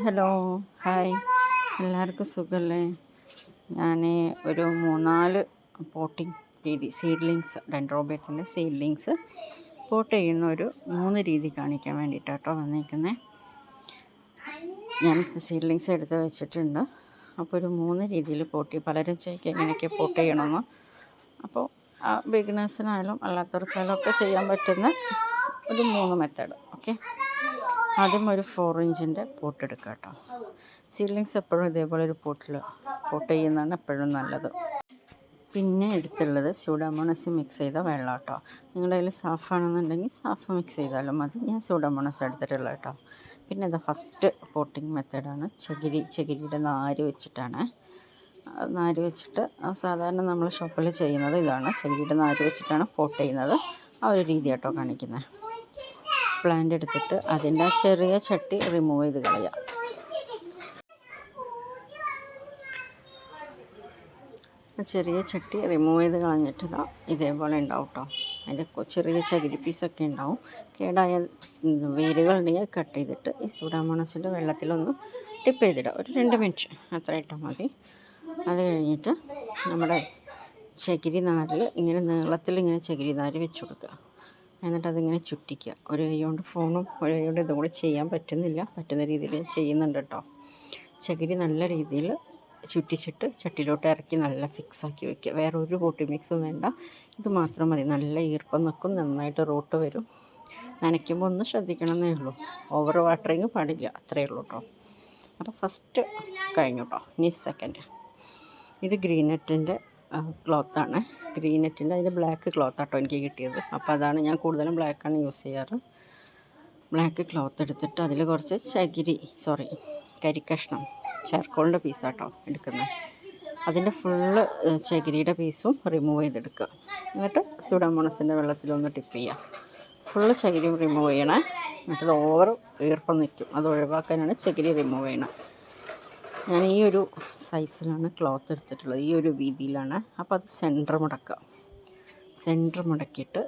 Hello hi. എല്ലാവർക്കും സുഖമല്ലേ ഞാൻ ഒരു മൂന്നാൽ പോട്ടിംഗ് രീതി സീഡ്ലിങ്സ് ഡെൻഡ്രോബേറ്റിന്റെ സീഡ്ലിങ്സ് പോട്ട് ചെയ്യുന്ന ഒരു മൂന്ന് രീതി കാണിക്കാൻ വേണ്ടിയിട്ടാട്ടോ വന്നേക്കുന്നത് ഞാൻ സീഡ്ലിങ്സ് എടുത്ത് വെച്ചിട്ടുണ്ട്. അപ്പോൾ ഒരു മൂന്ന് രീതിയിൽ പോട്ടി പലരും ചോദിക്കും എങ്ങനെയൊക്കെ പോട്ട് ചെയ്യണമെന്ന്. അപ്പോൾ ആ ബിഗിനേഴ്സിനായാലും അല്ലാത്തവർക്കായാലും ഒക്കെ ചെയ്യാൻ പറ്റുന്ന ഒരു മൂന്ന് മെത്തേഡ് ഓക്കെ? ആദ്യം ഒരു ഫോർ ഇഞ്ചിന്റെ പോട്ട് എടുക്കുക കേട്ടോ സീഡ്ലിങ്സ് എപ്പോഴും ഇതേപോലെ ഒരു പോട്ടിൽ പോട്ട് ചെയ്യുന്നതാണ് എപ്പോഴും നല്ലത്. പിന്നെ എടുത്തുള്ളത് സൂഡാമോണസ് മിക്സ് ചെയ്ത വെള്ളം കേട്ടോ നിങ്ങളുടെ കയ്യിൽ സാഫാണെന്നുണ്ടെങ്കിൽ സാഫ് മിക്സ് ചെയ്താലും മതി. ഞാൻ സൂഡാമോണസ് എടുത്തിട്ടുള്ളത് കേട്ടോ പിന്നെ ഇത് ഫസ്റ്റ് പോട്ടിങ് മെത്തേഡാണ് ചകിരി ചകിരിയുടെ നാര് വെച്ചിട്ടാണ്. നാര് വെച്ചിട്ട് സാധാരണ നമ്മൾ ഷോപ്പിൽ ചെയ്യുന്നത് ഇതാണ്. ചകിരിയുടെ നാര് വെച്ചിട്ടാണ് പോട്ട് ചെയ്യുന്നത്. ആ ഒരു രീതി കേട്ടോ കാണിക്കുന്നത് പ്ലാന്റ് എടുത്തിട്ട് അതിന്റെ ചെറിയ ചട്ടി റിമൂവ് ചെയ്ത് കളയാം. ചെറിയ ചട്ടി റിമൂവ് ചെയ്ത് കളഞ്ഞിട്ട് ഇതാ ഇതേപോലെ ഉണ്ടാവും കേട്ടോ അതിന്റെ ചെറിയ ചകിരി പീസൊക്കെ ഉണ്ടാവും. കേടായ വേരുകളുണ്ടെങ്കിൽ കട്ട് ചെയ്തിട്ട് ഈ സൂഡാമോണസിന്റെ വെള്ളത്തിലൊന്ന് ടിപ്പ് ചെയ്തിടുക. ഒരു രണ്ട് മിനിറ്റ് അത്ര ഇട്ടാൽ മതി. അത് കഴിഞ്ഞിട്ട് നമ്മുടെ ചകിരി നാരിൽ ഇങ്ങനെ നീളത്തിൽ ഇങ്ങനെ ചകിരി നാര് വെച്ച് കൊടുക്കുക. എന്നിട്ട് അതിങ്ങനെ ചുറ്റിക്കുക. ഒരു കൈ കൊണ്ട് ഫോണും ഒരു കൈ കൊണ്ട് ഇതും ചെയ്യാൻ പറ്റുന്നില്ല. പറ്റുന്ന രീതിയിൽ ചെയ്യുന്നുണ്ട് കേട്ടോ. ചകിരി നല്ല രീതിയിൽ ചുറ്റിച്ചിട്ട് ചട്ടിയിലോട്ട് ഇറക്കി നല്ല ഫിക്സാക്കി വെക്കുക. വേറെ ഒരു കൂട്ടി മിക്സും വേണ്ട. ഇത് മാത്രം മതി. നല്ല ഈർപ്പം നിൽക്കും നന്നായിട്ട് റൂട്ട് വരും. നനയ്ക്കുമ്പോൾ ഒന്ന് ശ്രദ്ധിക്കണമെന്നേ ഉള്ളൂ. ഓവർ വാട്ടറിങ് പാടില്ല. അത്രയേ ഉള്ളൂ കേട്ടോ. അപ്പോൾ ഫസ്റ്റ് കഴിഞ്ഞു കേട്ടോ. ഇനി സെക്കൻഡ് ഇത് ഗ്രീൻ നെറ്റിന്റെ ക്ലോത്താണ് ഗ്രീൻ നെറ്റിന്റെ അതിന്റെ ബ്ലാക്ക് ക്ലോത്താട്ടോ എനിക്ക് കിട്ടിയത്. അപ്പോൾ അതാണ് ഞാൻ കൂടുതലും ബ്ലാക്കാണ് യൂസ് ചെയ്യാറ്. ബ്ലാക്ക് ക്ലോത്ത് എടുത്തിട്ട് അതിൽ കുറച്ച് ചകിരി സോറി കരിക്കഷ്ണം പീസ് പീസാട്ടോ എടുക്കുന്നത്. അതിന്റെ ഫുള്ള് ചകിരിയുടെ പീസും റിമൂവ് ചെയ്തെടുക്കുക. എന്നിട്ട് സുഡാമോണസിന്റെ വെള്ളത്തിലൊന്ന് ടിപ്പ് ചെയ്യുക. ഫുള്ള് ചകിരി റിമൂവ് ചെയ്യണേ. എന്നിട്ടത് ഓവർ ഈർപ്പം നിൽക്കും. അത് ഒഴിവാക്കാനാണ് ചകിരി റിമൂവ് ചെയ്യണം. ഞാൻ ഈ ഒരു സൈസിലാണ് ക്ലോത്ത് എടുത്തിട്ടുള്ളത്. ഈ ഒരു വീതിയിലാണ്. അപ്പോൾ അത് സെന്റർ മുടക്കുക. സെന്റർ മുടക്കിയിട്ട്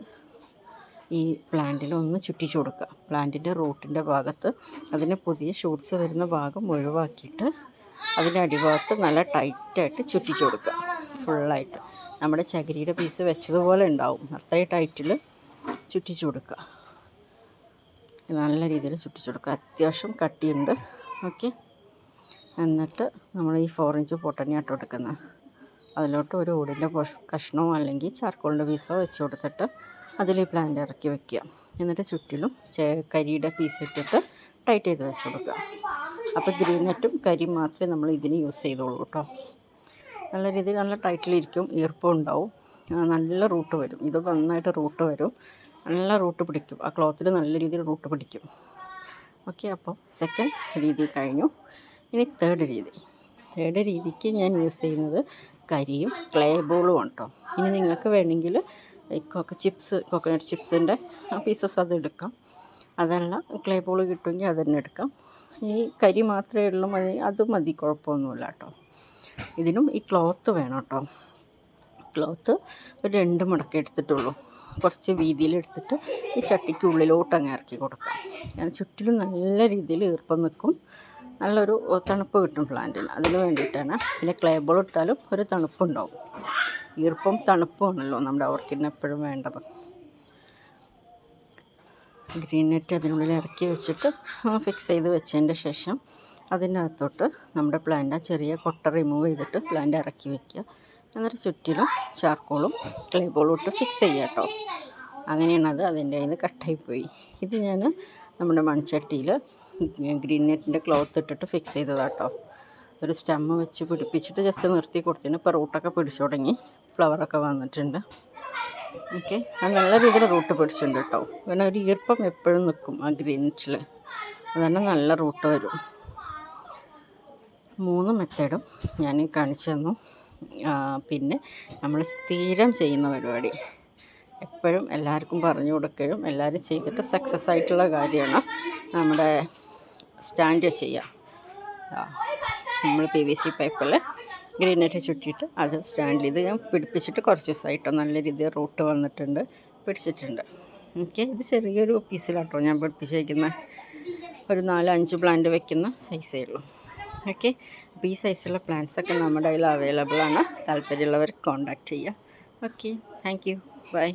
ഈ പ്ലാന്റിൽ ഒന്ന് ചുറ്റിച്ചു കൊടുക്കുക. പ്ലാന്റിന്റെ റൂട്ടിന്റെ ഭാഗത്ത് അതിന് പുതിയ ഷൂട്ട്സ് വരുന്ന ഭാഗം ഒഴിവാക്കിയിട്ട് അതിന്റെ അടിഭാഗത്ത് നല്ല ടൈറ്റായിട്ട് ചുറ്റിച്ചു കൊടുക്കുക. ഫുള്ളായിട്ട് നമ്മുടെ ചകിരിയുടെ പീസ് വെച്ചതുപോലെ ഉണ്ടാവും. അത്രയും ടൈറ്റിൽ ചുറ്റിച്ചു കൊടുക്കുക. നല്ല രീതിയിൽ ചുറ്റിച്ചു കൊടുക്കുക. അത്യാവശ്യം കട്ടിയുണ്ട്. ഓക്കെ എന്നിട്ട് നമ്മൾ ഈ ഫോർ ഇഞ്ച് പൊട്ടനെയാട്ടോ എടുക്കുന്നത് അതിലോട്ട് ഒരു ഓടിന്റെ കഷ്ണമോ അല്ലെങ്കിൽ ചാർക്കോളിന്റെ പീസോ വെച്ച് കൊടുത്തിട്ട് അതിൽ ഈ പ്ലാന്റ് ഇറക്കി വെക്കുക. എന്നിട്ട് ചുറ്റിലും കരിയുടെ പീസ് ഇട്ടിട്ട് ടൈറ്റ് ചെയ്ത് വെച്ച് കൊടുക്കുക. അപ്പോൾ ഗ്രീൻ നെറ്റും കരി മാത്രമേ നമ്മൾ ഇതിന് യൂസ് ചെയ്തോളൂ കേട്ടോ നല്ല രീതിയിൽ നല്ല ടൈറ്റിലിരിക്കും ഈർപ്പം ഉണ്ടാവും. നല്ല റൂട്ട് വരും. ഇത് നന്നായിട്ട് റൂട്ട് വരും. നല്ല റൂട്ട് പിടിക്കും. ആ ക്ലോത്തിൽ നല്ല രീതിയിൽ റൂട്ട് പിടിക്കും. ഓക്കെ അപ്പോൾ സെക്കൻഡ് രീതി കഴിഞ്ഞു. ഇനി തേർഡ് രീതി. തേർഡ് രീതിക്ക് ഞാൻ യൂസ് ചെയ്യുന്നത് കരിയും ക്ലേ ബോളും ഉണ്ടോ ഇനി നിങ്ങൾക്ക് വേണമെങ്കിൽ കോക്ക ചിപ്സ് കോക്കനട്ട് ചിപ്സിന്റെ പീസസ് അത് എടുക്കാം. അതല്ല ക്ലേ ബോൾ കിട്ടുമെങ്കിൽ അത് തന്നെ എടുക്കാം. ഈ കരി മാത്രമേ ഉള്ളൂ മതി. അത് മതി കുഴപ്പമൊന്നുമില്ല കേട്ടോ. ഇതിനും ഈ ക്ലോത്ത് വേണം കേട്ടോ. ക്ലോത്ത് ഒരു രണ്ട് മുടക്കം എടുത്തിട്ടുള്ളൂ. കുറച്ച് വീതിയിലെടുത്തിട്ട് ഈ ചട്ടിക്കുള്ളിലോട്ട് അങ്ങ് ഇറക്കി കൊടുക്കാം. ഞാൻ ചുറ്റിലും നല്ല രീതിയിൽ ഈർപ്പം നിൽക്കും. നല്ലൊരു തണുപ്പ് കിട്ടും പ്ലാന്റിന് അതിന് വേണ്ടിയിട്ടാണ് പിന്നെ ക്ലേ ബോൾ ഇട്ടാലും ഒരു തണുപ്പുണ്ടാവും. ഈർപ്പം തണുപ്പുമാണല്ലോ നമ്മുടെ ഓർക്കിഡിന് എപ്പോഴും വേണ്ടത്. ഗ്രീൻ നെറ്റ് അതിനുള്ളിൽ ഇറക്കി വെച്ചിട്ട് ഫിക്സ് ചെയ്ത് വെച്ചതിന്റെ ശേഷം അതിനകത്തോട്ട് നമ്മുടെ പ്ലാന്റ് ചെറിയ കൊട്ട റിമൂവ് ചെയ്തിട്ട് പ്ലാന്റ് ഇറക്കി വെക്കുക. എന്നിട്ട് ചുറ്റിലും ചാർക്കോളും ക്ലേ ബോളും ഇട്ട് ഫിക്സ് ചെയ്യുക കേട്ടോ അങ്ങനെയാണത് അത് അതിന്റെ കയ്യിൽ നിന്ന് കട്ടായിപ്പോയി ഇത് ഞാൻ നമ്മുടെ മൺചട്ടിയിൽ ഗ്രീൻ നെറ്റിന്റെ ക്ലോത്ത് ഇട്ടിട്ട് ഫിക്സ് ചെയ്തതാട്ടോ ഒരു സ്റ്റമ്മ് വെച്ച് പിടിപ്പിച്ചിട്ട് ജസ്റ്റ് നിർത്തി കൊടുത്തിന് ഇപ്പോൾ റൂട്ടൊക്കെ പിടിച്ചു തുടങ്ങി. ഫ്ലവറൊക്കെ വന്നിട്ടുണ്ട്. ഓക്കെ അത് നല്ല രീതിയിൽ റൂട്ട് പിടിച്ചിട്ടുണ്ട് കേട്ടോ പിന്നെ ഒരു ഈർപ്പം എപ്പോഴും നിൽക്കും ആ ഗ്രീൻ നെറ്റിൽ അതുതന്നെ നല്ല റൂട്ട് വരും. മൂന്ന് മെത്തേഡും ഞാൻ കാണിച്ചു തന്നു. പിന്നെ നമ്മൾ സ്ഥിരം ചെയ്യുന്ന പരിപാടി. എപ്പോഴും എല്ലാവർക്കും പറഞ്ഞു കൊടുക്കുകയും എല്ലാവരും ചെയ്തിട്ട് സക്സസ് ആയിട്ടുള്ള കാര്യമാണ് നമ്മുടെ സ്റ്റാൻഡ് ചെയ്യാം. നമ്മൾ പി വി സി പൈപ്പിൽ ഗ്രീനെറ്റ് ചുറ്റിയിട്ട് അത് സ്റ്റാൻഡിൽ ഇത് ഞാൻ പിടിപ്പിച്ചിട്ട് കുറച്ച് ദിവസമായിട്ടോ നല്ല രീതിയിൽ റൂട്ട് വന്നിട്ടുണ്ട് പിടിച്ചിട്ടുണ്ട്. ഓക്കെ ഇത് ചെറിയൊരു പീസിലാട്ടോ ഞാൻ പിടിപ്പിച്ചേക്കുന്നത് ഒരു നാലഞ്ച് പ്ലാന്റ് വെക്കുന്ന സൈസേ ഉള്ളൂ ഓക്കെ അപ്പോൾ ഈ സൈസുള്ള പ്ലാന്റ്സ് ഒക്കെ നമ്മുടെ കയ്യിൽ അവൈലബിൾ ആണ്. താല്പര്യമുള്ളവർ കോൺടാക്റ്റ് ചെയ്യുക ഓക്കെ താങ്ക് യു ബൈ